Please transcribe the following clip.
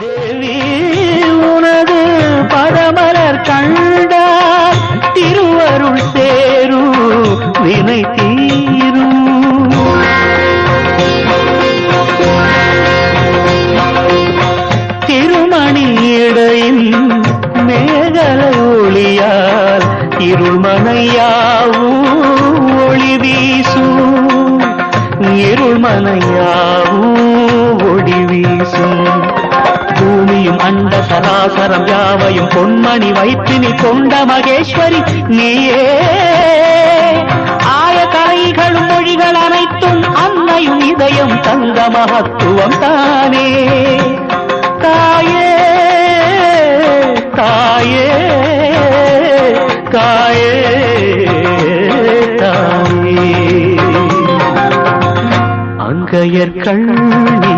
தேவி உனது பதமலர் கண்டார். திருவருள் சேரும் வினை தீரும் திருமணி இடையின் மேகலை ஒளியால் இருள்மனையாவும் ஒளி வீசும். இருள்மனையாவும் அண்ட சராசரம் யாவையும் பொன்மணி வைத்து நீ கொண்ட மகேஸ்வரி நீயே. ஆய கலைகளும் மொழிகள் அனைத்தும் அன்னையும் இதயம் தந்த மகத்துவம் தானே. தாயே தாயே தாயே தாயே. அங்கையர் கண்ணி